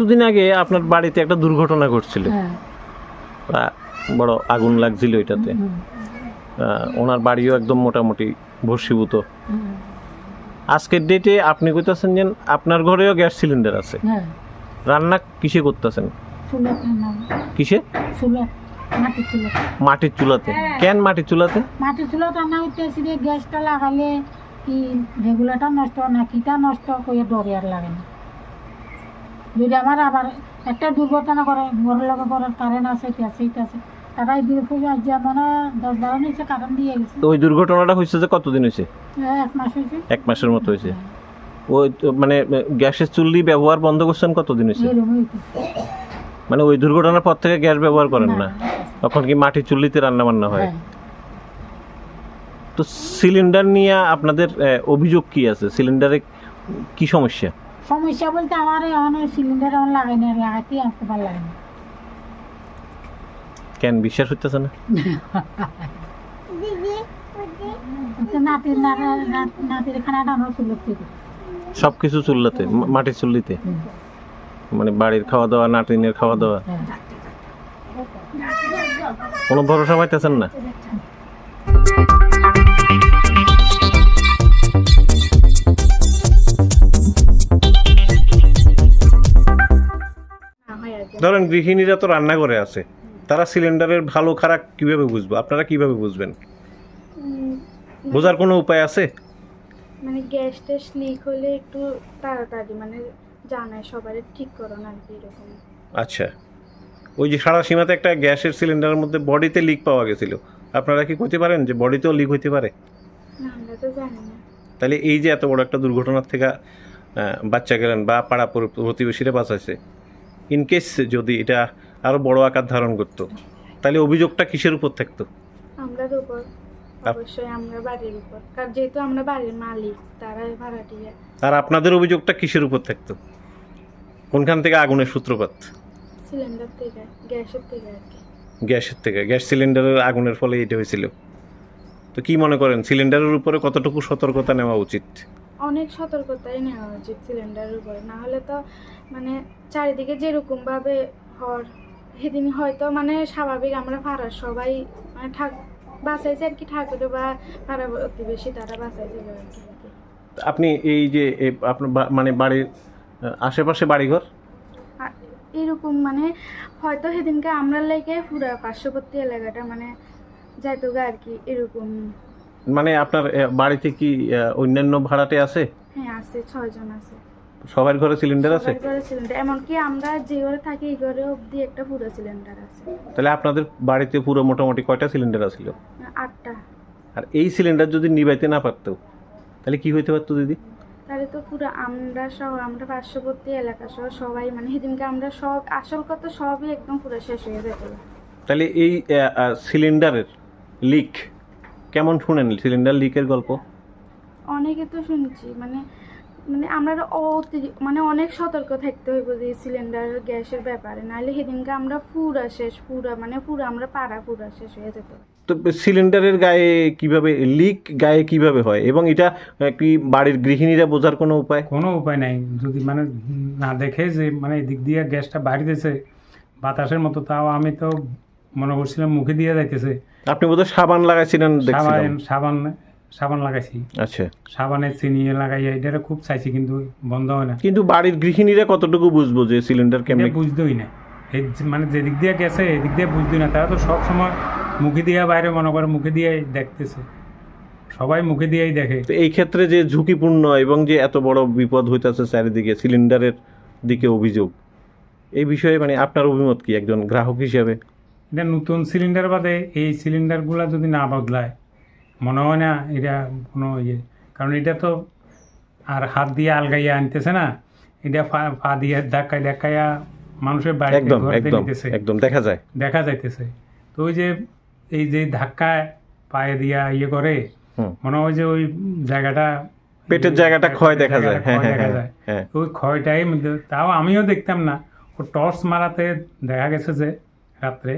কিছুদিন আগে আপনার বাড়িতে একটা দুর্ঘটনা ঘটছিল। হ্যাঁ। বড় আগুন লাগছিল এটাতে আহ, ওনার বাড়িও একদম মোটামুটি ভস্মীভূত। আজকের ডেটে আপনি কইতাছেন যে আপনার ঘরেও গ্যাস সিলিন্ডার আছে। হ্যাঁ। রান্না কিসে করতেছেন? কিসে? মাটির চুলাতে। কেন মাটির চুলাতে? মাটির চুলো রান্না করতেছি গ্যাসটা লাগালে কি রেগুলারটা নষ্ট না কিটা নষ্ট করে ডরে আর লাগে না। যদি আমার আবার একটা দুর্ঘটনা করে ঘরের লগে ঘরের কারেন্ট আছে আছে খুব আজ মানে দশ বারো কারেন্ট দিয়ে গেছে। ওই দুর্ঘটনাটা হয়েছে যে কতদিন হয়েছে? এক মাস হয়েছে। এক মাসের মতো হয়েছে। ওই তো মানে গ্যাসের চুল্লি ব্যবহার বন্ধ করছেন কতদিন হয়েছে? মানে ওই দুর্ঘটনার পর থেকে গ্যাস ব্যবহার করেন না? তখন কি মাটির চুল্লিতে রান্না বান্না হয়? হ্যাঁ। তো সিলিন্ডার নিয়ে আপনাদের অভিযোগ কি আছে? সিলিন্ডারে কি সমস্যা? সমস্যা বলতে আমার অনেক সিলিন্ডার আমার লাগাই না লাগাইতে আসতে লাগে না। কেন বিশ্বাস হইতেছে না? নাতির নাতির সব কিছু চুল্লাতে মাটির চুল্লিতে? মানে বাড়ির খাওয়া দাওয়া নাটিনের খাওয়া দাওয়া কোনো ভরসা পাইতেছেন না? ধরেন গৃহিণীরা তো রান্না করে আছে তারা সিলিন্ডারের ভালো খারাপ কীভাবে বুঝব? আপনারা কীভাবে বুঝবেন? বোঝার কোনো উপায় আছে? মানে গ্যাস ট্যাস লিক হলে একটু তাড়াতাড়ি মানে জানায় সবারই ঠিক করো না আর কি এরকম। আচ্ছা। ওই যে সারা সীমাতে একটা গ্যাসের সিলিন্ডারের মধ্যে বডিতে লিক পাওয়া গেছিল। আপনারা কি করতে পারেন যে বডিতেও লিক হইতে পারে? না আমরা তো জানি না। তাহলে এই যে এত বড় একটা দুর্ঘটনার থেকে বাচ্চা গেলেন বা পাড়া প্রতিবেশীরা বাঁচাইছে ইনকেস যদি এটা আরও বড় আকার ধারণ করতো তাহলে অভিযোগটা কিসের উপর থাকতো? আমরার উপর অবশ্যই আমরা বাড়ির উপর। কারণ যেহেতু আমরা বাড়ির মালিক তারাই ভাড়াটিয়া। আর আপনাদের অভিযোগটা কিসের উপর থাকতো? কোনখান থেকে আগুনের সূত্রপাত? সিলিন্ডার থেকে গ্যাসের থেকে আর কি। গ্যাসের থেকে গ্যাস সিলিন্ডারের আগুনের ফলে এটা হয়েছিল। তো কি মনে করেন সিলিন্ডারের উপরে কতটুকু সতর্কতা নেওয়া উচিত? অনেক সতর্কতাই নেওয়া উচিত সিলিন্ডারের উপরে। না হলে তো মানে চারিদিকে যেরকমভাবে হর সেদিন হয়তো মানে স্বাভাবিক আমরা পাড়ার সবাই মানে ঠাক বাঁচাইছে আর কি ঠাকুরে বা পাড়া প্রতিবেশী তারা বাঁচাইছে আর কি আপনি এই যে আপনার মানে বাড়ির আশেপাশে বাড়িঘর? এরকম মানে হয়তো সেদিনকে আমরা লেগে পুরা পার্শ্ববর্তী এলাকাটা মানে যাইতো গা আর কি এরকম মানে আপনার বাড়িতে কি অন্যান্য ভাড়াটে আছে? হ্যাঁ আছে ছয়জন আছে। সবার ঘরে সিলিন্ডার আছে? সবার ঘরে সিলিন্ডার এমনকি আমরা যে ঘরে থাকি এই ঘরে অবধি একটা পুরো সিলিন্ডার আছে। তাহলে আপনাদের বাড়িতে পুরো মোটামুটি কয়টা সিলিন্ডার আছিল? আটটা। আর এই সিলিন্ডার যদি নিবাইতে না পারতো তাহলে কি হইতে পারতো দিদি? তাহলে তো পুরো আমরা সহ আমরা পার্শ্ববর্তী এলাকা সহ সবাই মানে সেদিনকে আমরা সব আসল কথা সবই একদম পুরো শেষ হয়ে যেত। তাহলে এই সিলিন্ডারের লিক কেমন শুনেন সিলিন্ডার লিকের গল্প? অনেকে তো শুনছি মানে মানে আমরা অতি- মানে অনেক সতর্ক থাকতে হইব যে সিলিন্ডার গ্যাসের ব্যাপারে নাহলে সেদিনকে আমরা পুরা শেষ পুরা মানে পুরা আমরা পাড়া পুরা শেষ হয়ে যেত। তো সিলিন্ডারের গায়ে কীভাবে লিক গায়ে কীভাবে হয়? এবং এটা কি বাড়ির গৃহিণীরা বোঝার কোনো উপায়? কোনো উপায় নাই। যদি মানে না দেখে যে মানে এদিক দিয়ে গ্যাসটা বাড়িতেছে বাতাসের মতো তাও আমি তো মনে করছিলাম মুখে দিয়ে যাইতেছে আপনি বোধহয় সাবান লাগাইছিলেন সাবান সাবান সাবান লাগাইছি। আচ্ছা। সাবানে চিনি লাগাইয়া এটা খুব চাইছি কিন্তু বন্ধ হয় না। কিন্তু বাড়ির গৃহিণীরা কতটুকু বুঝব যে সিলিন্ডার কেমনে বুঝতেই না। এই মানে যেদিক দিয়ে গেছে এদিক দিয়ে বুঝতেই না। তারা তো সব সময় মুখে দিয়ে বাইরে মনে করে মুখে দিয়ে দেখতেছে। সবাই মুখে দিয়েই দেখে। তো এই ক্ষেত্রে যে ঝুঁকিপূর্ণ এবং যে এত বড় বিপদ হইতেছে চারিদিকে সিলিন্ডারের দিকে অভিযোগ এই বিষয়ে মানে আপনার অভিমত কি একজন গ্রাহক হিসেবে? এটা নতুন সিলিন্ডার বাদে এই সিলিন্ডারগুলো যদি না বদলায় মনে হয় না এটা কোনো ইয়ে। কারণ এটা তো আর হাত দিয়ে আলগাইয়া আনতেছে না এটা পা- দিয়ে ধাক্কায় ধাক্কাইয়া মানুষের বাড়িতে ঘরতে নিতেছে একদম দেখা যায়। দেখা যাইতেছে। তো ওই যে এই যে ধাক্কায় পায়ে দিয়া ইয়ে করে মনে হয় যে ওই জায়গাটা পেটের জায়গাটা ক্ষয় দেখা যায়। হ্যাঁ হ্যাঁ দেখা হ্যাঁ যায়। ওই ক্ষয়টাই তাও আমিও দেখতাম না। ও টর্চ মারাতে দেখা গেছে যে রাত্রে